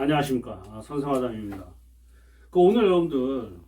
안녕하십니까 아, 선생화담입니다. 그 오늘 여러분들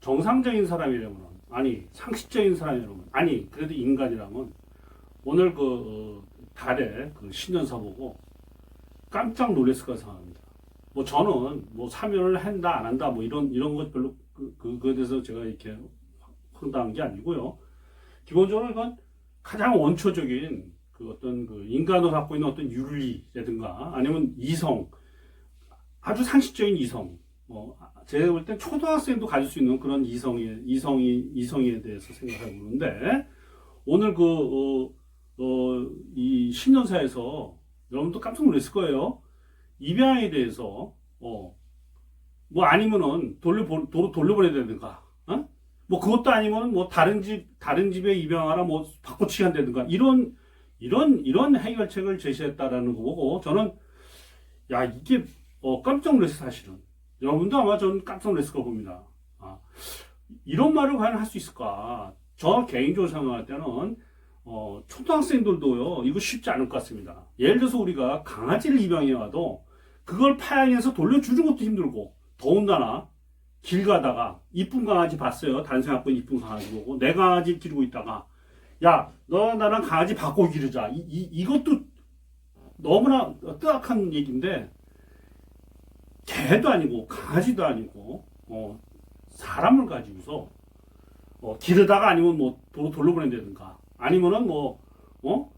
정상적인 사람이라면 아니 상식적인 사람이라면 아니 그래도 인간이라면 오늘 그 어, 달에 그 신년사 보고 깜짝 놀랐을 거라 생각합니다. 뭐 저는 뭐 사면을 한다 안 한다 뭐 이런 이런 것 별로 그, 그 그거에 대해서 제가 이렇게 황당한 게 아니고요. 기본적으로 이건 가장 원초적인 그 어떤 그 인간으로 갖고 있는 어떤 윤리라든가 아니면 이성 아주 상식적인 이성 뭐 제가 볼 땐 초등학생도 가질 수 있는 그런 이성의 이성이 이성에 대해서 생각해 보는데 오늘 그 어, 어, 이 신년사에서 여러분도 깜짝 놀랐을 거예요. 입양에 대해서 어, 뭐 아니면은 돌려 도로 돌려보내야 되든가, 어? 뭐 그것도 아니면은 뭐 다른 집 다른 집에 입양하라 뭐 바꿔치기 한다든가 이런 이런 이런 해결책을 제시했다라는 거 보고 저는 야 이게 어, 깜짝 놀랐어요 사실은 여러분도 아마 저는 깜짝 놀랐을 거 봅니다. 아, 이런 말을 과연 할 수 있을까? 저 개인적으로 생각할 때는 어, 초등학생들도요 이거 쉽지 않을 것 같습니다. 예를 들어서 우리가 강아지를 입양해 와도 그걸 파양해서 돌려주는 것도 힘들고 더군다나 길 가다가 이쁜 강아지 봤어요. 단생 갖고 있는 이쁜 강아지 보고 내 강아지 기르고 있다가 야 너 나랑 강아지 바꿔 기르자 이, 이, 이것도 너무나 뜨악한 얘기인데 개도 아니고 강아지도 아니고 어, 사람을 가지고서 어, 기르다가 아니면 뭐 도로 돌려보낸다든가 아니면은 뭐 어?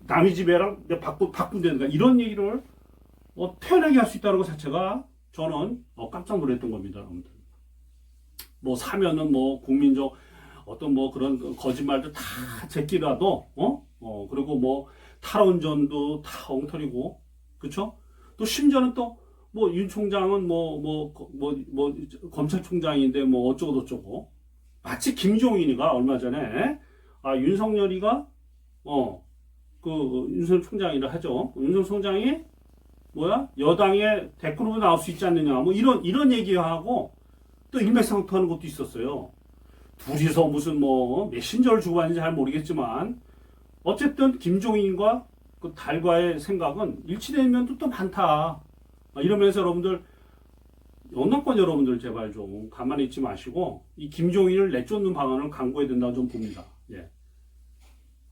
남의 집에랑 내 바꾸 바꾼다든가 이런 얘기를 어, 태연하게 할 수 있다는 것 자체가 저는 어, 깜짝 놀랐던 겁니다, 여러분들. 뭐 사면은 뭐 국민적 어떤 뭐 그런 그 거짓말도 다 제끼라도 어? 어 그리고 뭐 탈원전도 다 엉터리고 그쵸? 또 심지어는 또 뭐 윤 총장은 뭐 뭐 뭐 뭐 검찰총장인데 뭐 어쩌고 저쩌고. 마치 김종인이가 얼마 전에 아 윤석열이가 어 그 윤석열 총장이라 하죠. 윤석열 총장이 뭐야? 여당의 대표로 나올 수 있지 않느냐. 뭐 이런 이런 얘기하고 또 일맥상통하는 것도 있었어요. 둘이서 무슨 뭐 메신저를 주고받는지 잘 모르겠지만 어쨌든 김종인과 그 달과의 생각은 일치되는 면도 또 많다. 아, 이러면서 여러분들 영남권 여러분들 제발 좀 가만히 있지 마시고 이 김종인을 내쫓는 방안을 강구해야 된다고 좀 봅니다. 예.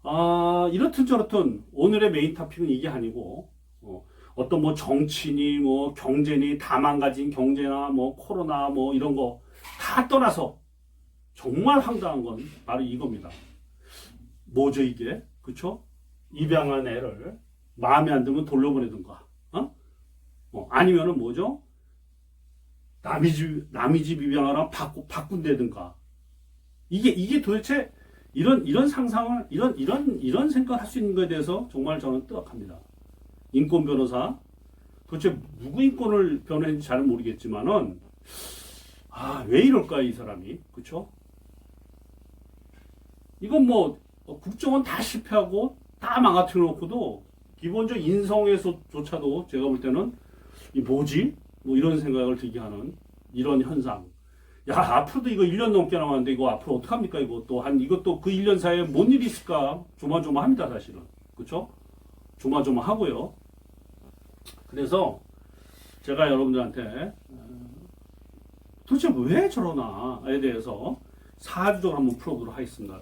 아 이렇든 저렇든 오늘의 메인 토픽은 이게 아니고 어, 어떤 뭐 정치니 뭐 경제니 다 망가진 경제나 뭐 코로나 뭐 이런 거 다 떠나서 정말 황당한 건 바로 이겁니다. 뭐죠 이게? 그쵸? 입양한 애를 마음에 안 들면 돌려보내든가, 어? 어, 아니면은 뭐죠? 남의 집, 남의 집 입양하라 바꾸, 바꾼다든가. 이게, 이게 도대체 이런, 이런 상상을, 이런, 이런, 이런 생각을 할 수 있는 것에 대해서 정말 저는 뜨악합니다. 인권 변호사. 도대체 누구 인권을 변호했는지 잘 모르겠지만은, 아, 왜 이럴까, 이 사람이. 그쵸? 이건 뭐, 어, 국정원 다 실패하고 다 망가뜨려 놓고도 기본적 인성에서조차도 제가 볼 때는 이 뭐지? 뭐 이런 생각을 들게 하는 이런 현상. 야, 앞으로도 이거 1년 넘게 남았는데 이거 앞으로 어떡합니까? 또한 이것도 그 1년 사이에 뭔 일이 있을까? 조마조마합니다, 사실은. 그쵸? 조마조마하고요. 그래서 제가 여러분들한테 어, 도대체 왜 저러나에 대해서 사주적으로 한번 풀어보도록 하겠습니다.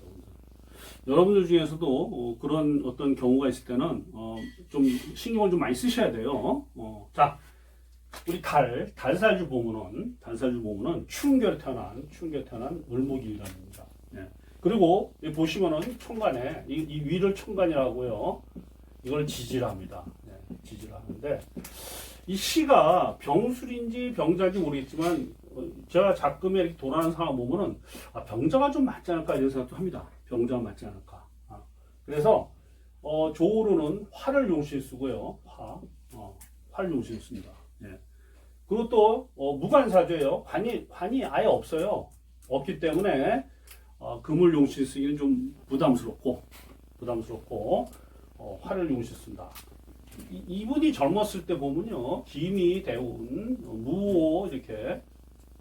여러분들. 중에서도 어, 그런 어떤 경우가 있을 때는 어, 좀 신경을 좀 많이 쓰셔야 돼요. 어, 자, 우리 달, 달살주 보면은, 달살주 보면은 추운 겨울에 태어난, 추운 겨울에 태어난 을목일간입니다. 네. 그리고 여기 보시면은 천간에, 이, 이 위를 천간이라고요. 이걸 지지랍니다. 네, 지지를 하는데, 이 시가 병술인지 병자인지 모르겠지만, 어, 제가 작금에 돌아가는 상황 보면은, 아, 병자가 좀 맞지 않을까 이런 생각도 합니다. 병자가 맞지 않을까. 아, 그래서, 어, 조우로는 화를 용실 쓰고요. 화, 어, 화를 용실 씁니다. 예. 그리고 또 어, 무관사조예요. 관이 관이 아예 없어요. 없기 때문에 어, 금을 용실 쓰기는 좀 부담스럽고 부담스럽고 어, 화를 용실 쓴다. 이, 이분이 젊었을 때 보면요, 김이 대운, 어, 무오 이렇게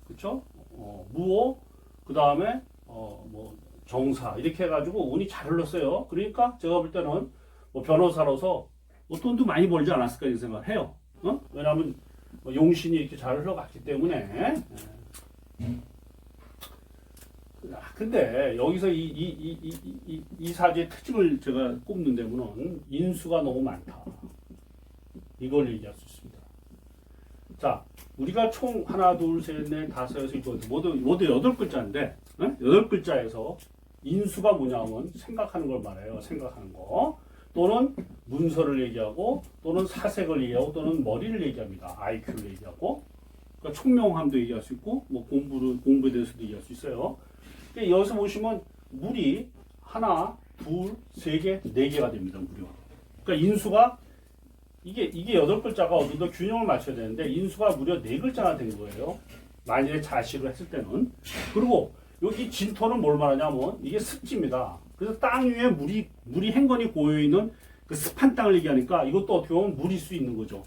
그렇죠? 어, 무오 그 다음에 어, 뭐 정사 이렇게 해가지고 운이 잘 흘렀어요. 그러니까 제가 볼 때는 뭐 변호사로서 뭐 돈도 많이 벌지 않았을까 이런 생각을 해요. 어? 왜냐하면 뭐 용신이 이렇게 잘 흘러갔기 때문에. 예. 아, 근데 여기서 이, 이, 이, 이, 이, 이, 이 사주의 특징을 제가 꼽는 데는 인수가 너무 많다. 이걸 얘기할 수 있습니다. 자, 우리가 총 하나, 둘, 셋, 넷, 다섯, 여섯, 일곱, 모두 모두 여덟 글자인데 어? 여덟 글자에서 인수가 뭐냐면 생각하는 걸 말해요. 생각하는 거 또는 문서를 얘기하고 또는 사색을 얘기하고 또는 머리를 얘기합니다. IQ를 얘기하고 그러니까 총명함도 얘기할 수 있고 뭐 공부를 공부에 대해서도 얘기할 수 있어요. 그러니까 여기서 보시면 물이 하나, 둘, 세 개, 네 개가 됩니다. 무려. 그러니까 인수가 이게 이게 여덟 글자가 어느 정도 균형을 맞춰야 되는데 인수가 무려 네 글자가 된 거예요. 만약에 자시로 했을 때는 그리고 여기 진토는 뭘 말하냐면 이게 습지입니다. 그래서 땅 위에 물이 물이 행건이 고여 있는 그 습한 땅을 얘기하니까 이것도 어떻게 보면 물일 수 있는 거죠.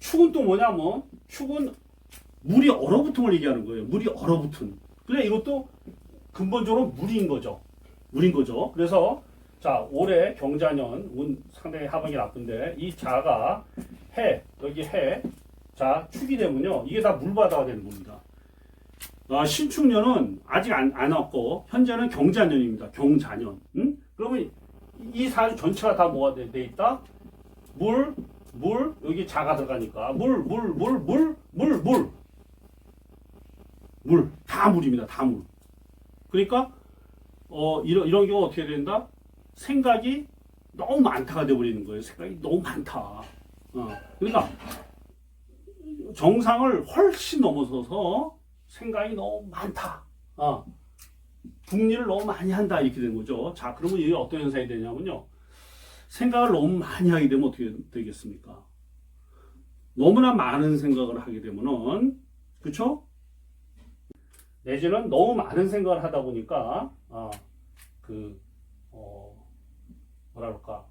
축은 또 뭐냐면 축은 물이 얼어붙음을 얘기하는 거예요. 물이 얼어붙은. 그래 이것도 근본적으로 물인 거죠. 물인 거죠. 그래서 자 올해 경자년 운 상당히 하반기 나쁜데 이 자가 해 여기 해자 축이 되면요 이게 다 물바다가 되는 겁니다. 아, 신축년은 아직 안, 안 왔고 현재는 경자년입니다. 경자년. 응? 그러면 이 사주 전체가 다 뭐가 돼, 돼 있다? 물, 물 여기 자가 들어가니까 물, 물, 물, 물, 물, 물, 물, 다 물입니다. 다 물. 그러니까 어 이런 이런 경우 어떻게 된다? 생각이 너무 많다가 돼버리는 거예요. 생각이 너무 많다. 어, 그러니까 정상을 훨씬 넘어서서 생각이 너무 많다. 어, 궁리를 너무 많이 한다 이렇게 된 거죠. 자, 그러면 이게 어떤 현상이 되냐면요. 생각을 너무 많이 하게 되면 어떻게 되겠습니까? 너무나 많은 생각을 하게 되면은 그쵸? 내지는 너무 많은 생각을 하다 보니까 아, 그 어, 뭐라 그럴까?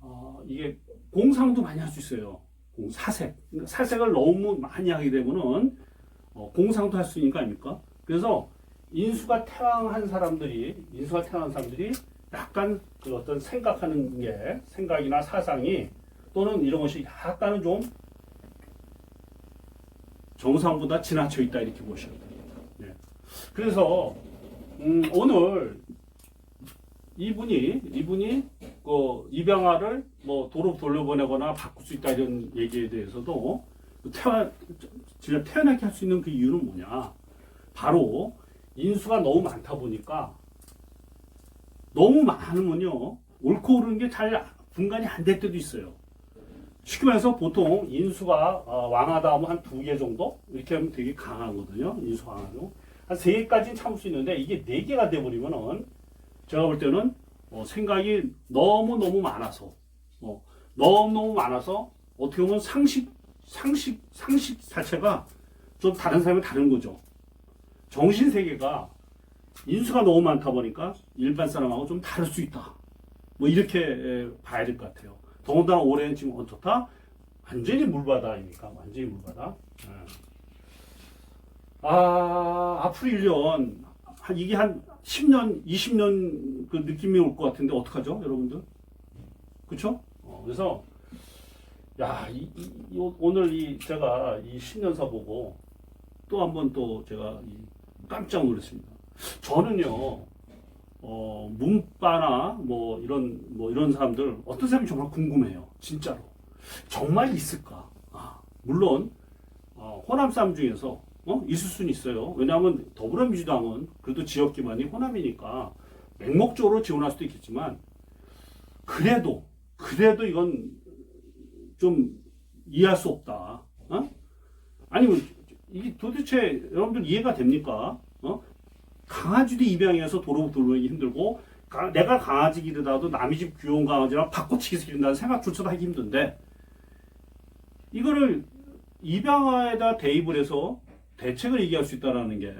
어, 이게 공상도 많이 할 수 있어요. 공, 사색. 그러니까 사색을 너무 많이 하게 되면은 어, 공상도 할 수 있는 거 아닙니까? 그래서 인수가 태왕한 사람들이 인수가 태왕한 사람들이 약간 그 어떤 생각하는 게 생각이나 사상이 또는 이런 것이 약간은 좀 정상보다 지나쳐 있다 이렇게 보셔야 됩니다. 네. 그래서 음, 오늘 이분이 이분이 그 입양아를 뭐 도로 돌려보내거나 바꿀 수 있다 이런 얘기에 대해서도 태어 진짜 태어나게 할 수 있는 그 이유는 뭐냐? 바로 인수가 너무 많다 보니까 너무 많으면요 옳고 그르는 게 잘 분간이 안 될 때도 있어요. 쉽게 말해서 보통 인수가 어, 왕하다 하면 한 두 개 정도 이렇게 하면 되게 강하거든요. 인수 강하고 한 세 개까지는 참을 수 있는데 이게 네 개가 돼 버리면은 제가 볼 때는 어, 생각이 너무 너무 많아서 어, 너무 너무 많아서 어떻게 보면 상식 상식 상식 자체가 좀 다른 사람이 다른 거죠. 정신 세계가 인수가 너무 많다 보니까 일반 사람하고 좀 다를 수 있다. 뭐 이렇게 에, 봐야 될 것 같아요. 더군다나 올해는 지금 어떻다? 완전히 물바다입니까? 완전히 물바다. 예. 아 앞으로 1년 한 이게 한 10년, 20년 그 느낌이 올 것 같은데 어떡하죠, 여러분들? 그렇죠? 어, 그래서 야, 이, 이, 이, 오늘 이 제가 이 신년사 보고 또 한 번 또 제가 이 깜짝 놀랐습니다. 저는요, 어, 문과나 뭐 이런 뭐 이런 사람들 어떤 사람이 정말 궁금해요. 진짜로 정말 있을까? 아, 물론 어, 호남 사람 중에서 어? 있을 수는 있어요. 왜냐하면 더불어민주당은 그래도 지역 기반이 호남이니까 맹목적으로 지원할 수도 있겠지만 그래도 그래도 이건 좀 이해할 수 없다. 어? 아니면 이게 도대체 여러분들 이해가 됩니까? 어? 강아지도 입양해서 도로 돌보기 힘들고 가- 내가 강아지 기르다도 남의 집 귀여운 강아지랑 바꿔치기해서 기른다는 생각조차도 하기 힘든데 이거를 입양아에다 대입을 해서 대책을 얘기할 수 있다라는 게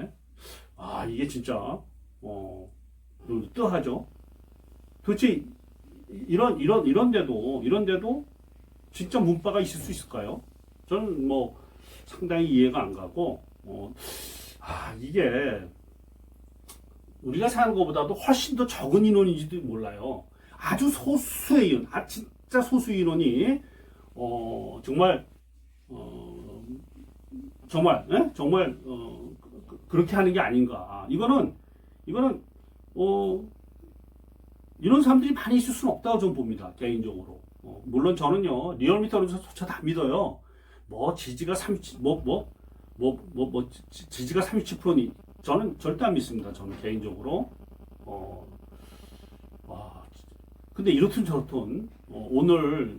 아 이게 진짜 어 뜨하죠. 도대체 이런 이런 이런데도 이런데도 진짜 문바가 있을 수 있을까요? 저는 뭐 상당히 이해가 안 가고 어, 아 이게 우리가 사는 것보다도 훨씬 더 적은 인원인지도 몰라요. 아주 소수의 인원, 아 진짜 소수 인원이 어, 정말 어, 정말 예? 정말 어, 그- 그- 그렇게 하는 게 아닌가. 이거는 이거는 어, 이런 사람들이 많이 있을 수는 없다고 좀 봅니다 개인적으로. 어, 물론 저는요 리얼미터로조차 다 믿어요. 뭐 지지가 30, 뭐 뭐 뭐 뭐 뭐 지지가 37%니 저는 절대 안 믿습니다. 저는 개인적으로. 어, 와, 근데 이렇든 저렇든 어, 오늘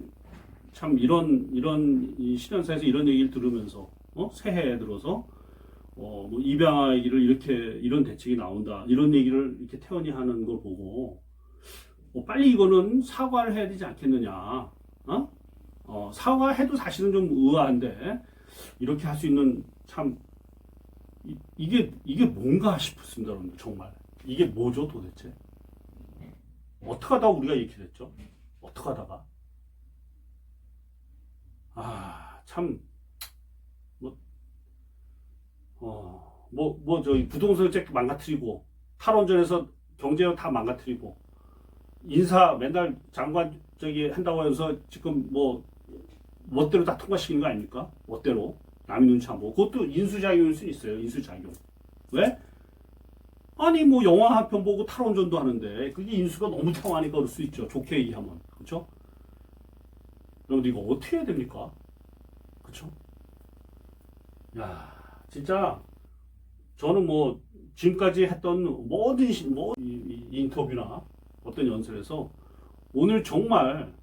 참 이런 이런 이 신년사에서 이런 얘기를 들으면서 어? 새해에 들어서 어, 뭐 입양아 얘기를 이렇게 이런 대책이 나온다 이런 얘기를 이렇게 태연이 하는 걸 보고 어, 빨리 이거는 사과를 해야 되지 않겠느냐. 어? 어, 사과해도 사실은 좀 의아한데 이렇게 할 수 있는 참 이, 이게 이게 뭔가 싶습니다 여러분 정말. 이게 뭐죠 도대체? 어떻게 하다가 우리가 이렇게 됐죠? 어떻게 하다가? 아, 참, 뭐, 어, 뭐, 뭐, 저기, 부동산 책 망가뜨리고, 탈원전에서 경제력 다 망가뜨리고, 인사 맨날 장관 저기 한다고 해서 지금 뭐, 멋대로 다 통과시키는 거 아닙니까? 멋대로. 남의 눈치 안 보고. 그것도 인수작용일 수 있어요, 인수작용. 왜? 아니, 뭐, 영화 한 편 보고 탈원전도 하는데, 그게 인수가 너무 태워하니까 그럴 수 있죠. 좋게 얘기하면. 그쵸? 여러분들 이거 어떻게 해야 됩니까? 그쵸? 야, 진짜 저는 뭐 지금까지 했던 모든 시- 뭐 인터뷰나 어떤 연설에서 오늘 정말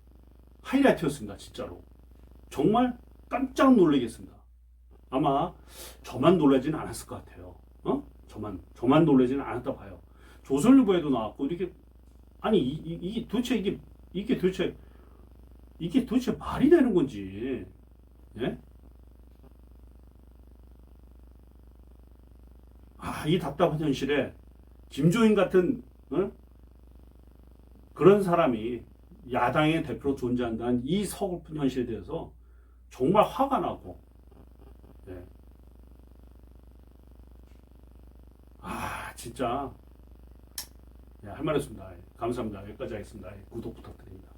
하이라이트였습니다. 진짜로. 정말 깜짝 놀라겠습니다. 아마 저만 놀라지는 않았을 것 같아요. 어? 저만 저만 놀라지는 않았다 봐요. 조선일보에도 나왔고 이렇게 아니 이, 이, 이게 도대체 이게 이게 도대체 이게 도대체 말이 되는 건지, 예? 아, 이 답답한 현실에 김조인 같은 어? 그런 사람이 야당의 대표로 존재한다는 이 서글픈 현실에 대해서 정말 화가 나고, 예. 아, 진짜, 예, 할말 없습니다. 예, 감사합니다. 여기까지 하겠습니다. 예, 구독 부탁드립니다.